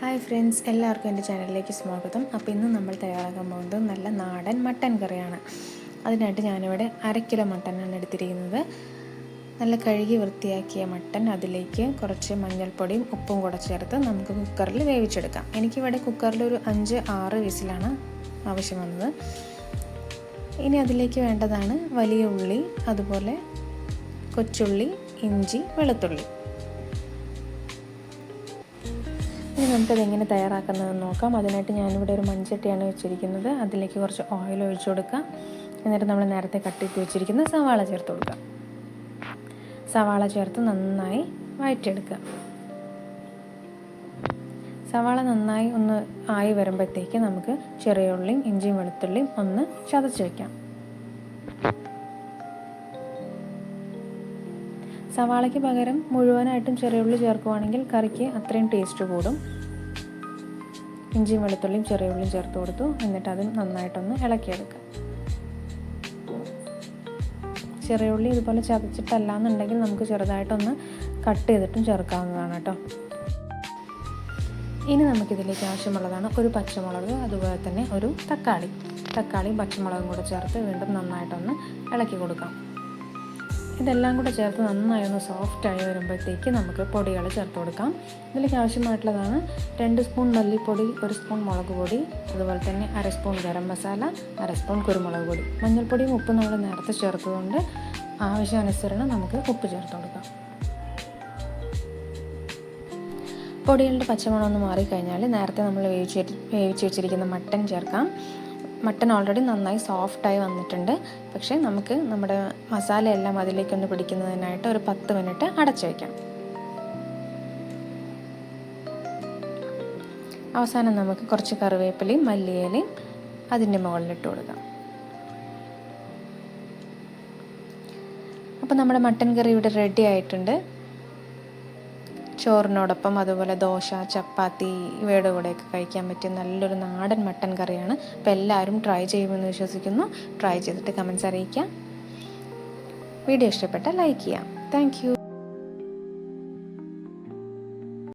Hi friends എല്ലാവർക്കും എന്റെ ചാനലിലേക്ക് സ്വാഗതം. അപ്പോൾ ഇന്ന് നമ്മൾ തയ്യാറാക്കാൻ പോകുന്നത് നല്ല നാടൻ മട്ടൻ കറിയാണ്. അതിനായിട്ട് ഞാനിവിടെ അര കിലോ മട്ടനാണ് എടുത്തിരിക്കുന്നത്. നല്ല കഴുകി വൃത്തിയാക്കിയ മട്ടൻ അതിലേക്ക് കുറച്ച് മഞ്ഞൾപ്പൊടിയും ഉപ്പും കൂടെ ചേർത്ത് നമുക്ക് കുക്കറിൽ വേവിച്ചെടുക്കാം. എനിക്കിവിടെ കുക്കറിൽ ഒരു അഞ്ച് ആറ് വിസിലാണ് ആവശ്യം വന്നത്. ഇനി അതിലേക്ക് വേണ്ടതാണ് വലിയ ഉള്ളി അതുപോലെ കൊച്ചുള്ളി ഇഞ്ചി വെളുത്തുള്ളി. ഇനി നമുക്കത് എങ്ങനെ തയ്യാറാക്കുന്നതെന്ന് നോക്കാം. അതിനായിട്ട് ഞാനിവിടെ ഒരു മൺചട്ടിയാണ് വെച്ചിരിക്കുന്നത്. അതിലേക്ക് കുറച്ച് ഓയിൽ ഒഴിച്ചു കൊടുക്കാം. എന്നിട്ട് നമ്മൾ നേരത്തെ കട്ടിട്ട് വെച്ചിരിക്കുന്ന സവാള ചേർത്ത് കൊടുക്കാം. സവാള ചേർത്ത് നന്നായി വഴറ്റിയെടുക്കുക സവാള നന്നായി ഒന്ന് ആയി വരുമ്പോഴത്തേക്ക് നമുക്ക് ചെറിയ ഉള്ളിയും ഇഞ്ചിയും വെളുത്തുള്ളിയും ഒന്ന് ചതച്ച് വയ്ക്കാം സവാളയ്ക്ക് പകരം മുഴുവനായിട്ടും ചെറിയ ഉള്ളി ചേർക്കുവാണെങ്കിൽ കറിക്ക് അത്രയും ടേസ്റ്റ് കൂടും. ഇഞ്ചിയും വെളുത്തുള്ളിയും ചെറിയ ഉള്ളിയും ചേർത്ത് കൊടുത്തു. എന്നിട്ട് അത് നന്നായിട്ടൊന്ന് ഇളക്കിയെടുക്കാം. ചെറിയ ഉള്ളി ഇതുപോലെ ചതച്ചിട്ടല്ല എന്നുണ്ടെങ്കിൽ നമുക്ക് ചെറുതായിട്ടൊന്ന് കട്ട് ചെയ്തിട്ടും ചേർക്കാവുന്നതാണ് കേട്ടോ. ഇനി നമുക്കിതിലേക്ക് ആവശ്യമുള്ളതാണ് ഒരു പച്ചമുളക് അതുപോലെ തന്നെ ഒരു തക്കാളി. തക്കാളിയും പച്ചമുളകും കൂടെ ചേർത്ത് വീണ്ടും നന്നായിട്ടൊന്ന് ഇളക്കി കൊടുക്കാം. ഇതെല്ലാം കൂടെ ചേർത്ത് നന്നായി ഒന്ന് സോഫ്റ്റായി വരുമ്പോഴത്തേക്ക് നമുക്ക് പൊടികൾ ചേർത്ത് കൊടുക്കാം. ഇതിലേക്ക് ആവശ്യമായിട്ടുള്ളതാണ് രണ്ട് സ്പൂൺ മല്ലിപ്പൊടി ഒരു സ്പൂൺ മുളക് പൊടി അതുപോലെ തന്നെ അര സ്പൂൺ ഗരം മസാല അര സ്പൂൺ കുരുമുളക് പൊടി. മഞ്ഞൾപ്പൊടിയും ഉപ്പും നമ്മൾ നേരത്തെ ചേർത്തതുകൊണ്ട് ആവശ്യാനുസരണം നമുക്ക് ഉപ്പ് ചേർത്ത് കൊടുക്കാം. പൊടികളുടെ പച്ചമണം ഒന്ന് മാറിക്കഴിഞ്ഞാൽ നേരത്തെ നമ്മൾ വേവിച്ച് വേവിച്ച് വെച്ചിരിക്കുന്ന മട്ടൻ ചേർക്കാം. മട്ടൺ ഓൾറെഡി നന്നായി സോഫ്റ്റായി വന്നിട്ടുണ്ട്. പക്ഷേ നമുക്ക് നമ്മുടെ മസാലയെല്ലാം അതിലേക്കൊന്ന് പിടിക്കുന്നതിനായിട്ട് ഒരു പത്ത് മിനിറ്റ് അടച്ചു വയ്ക്കാം അവസാനം നമുക്ക് കുറച്ച് കറിവേപ്പിലയും മല്ലിയിലയും അതിന്റെ മുകളിലിട്ട് കൊടുക്കാം. അപ്പോൾ നമ്മുടെ മട്ടൻ കറി ഇവിടെ റെഡി ആയിട്ടുണ്ട്. ചോറിനോടൊപ്പം അതുപോലെ ദോശ ചപ്പാത്തി ഇവയുടെ കൂടെയൊക്കെ കഴിക്കാൻ പറ്റിയ നല്ലൊരു നാടൻ മട്ടൻ കറിയാണ്. അപ്പോൾ എല്ലാവരും ട്രൈ ചെയ്യുമെന്ന് വിശ്വസിക്കുന്നു. ട്രൈ ചെയ്തിട്ട് കമൻസ് അറിയിക്കാം. വീഡിയോ ഇഷ്ടപ്പെട്ടാൽ ലൈക്ക് ചെയ്യാം. താങ്ക്